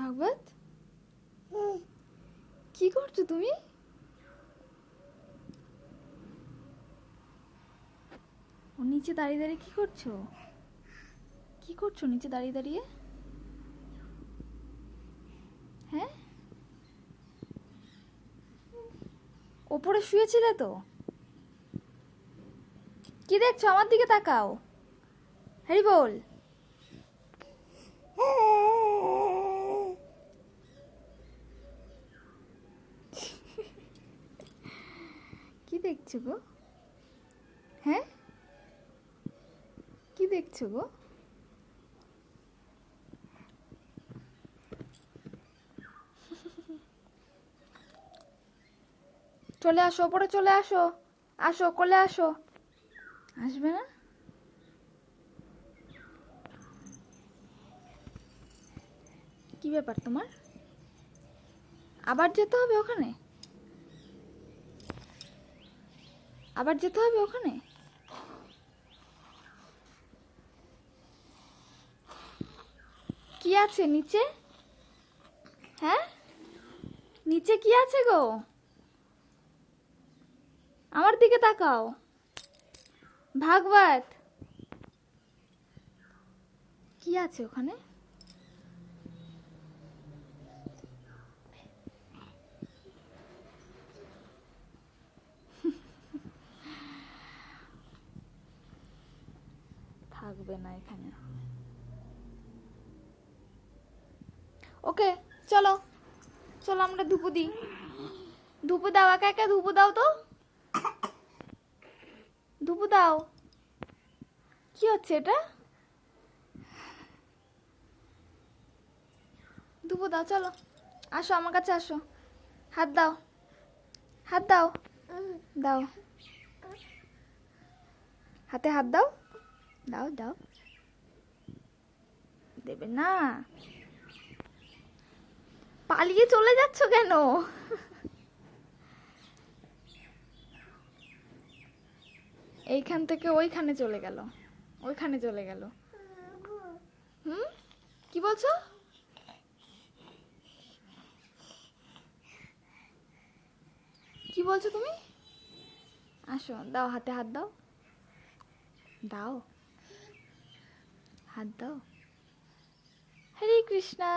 ভাগবত? কি করছ তুমি? ও নিচে দাঁড়িয়ে দাঁড়িয়ে কি করছ? কি করছ নিচে দাঁড়িয়ে দাঁড়িয়ে? হ্যাঁ? ওপরে শুয়েছিলে তো? কি দেখছ? আমার দিকে তাকাও। হ্যারি বল কি দেখছ গো? হ্যাঁ? কি দেখছ গো? চলে আসো, ওপরে চলে আসো। আসো, কোলে আসো। আসবে না? কি ব্যাপার তোমার? আবার যেতে হবে ওখানে? আবার যেতে হবে ওখানে? কি আছে নিচে? হ্যাঁ? নিচে কি আছে গো? আমার দিকে তাকাও। ভাগবত। কি আছে ওখানে? থাকবে না এখানে। ওকে, চলো। চলো আমরা ধুপু দিই। ধুপু দাও, একা একা ধুপু দাও তো। ধুপু দাও। কি হচ্ছে এটা? ধুপু দাও, চলো। আসো, আমার কাছে আসো। হাত দাও। হাত দাও। দাও। হাতে হাত দাও। দাও দাও দেবে না পালিয়ে চলে যাচ্ছ কেন এইখান থেকে ওইখানে চলে গেল ওইখানে চলে গেল হুম কি বলছো কি বলছো তুমি আসো দাও হাতে হাত দাও দাও হাত দাও হরে কৃষ্ণা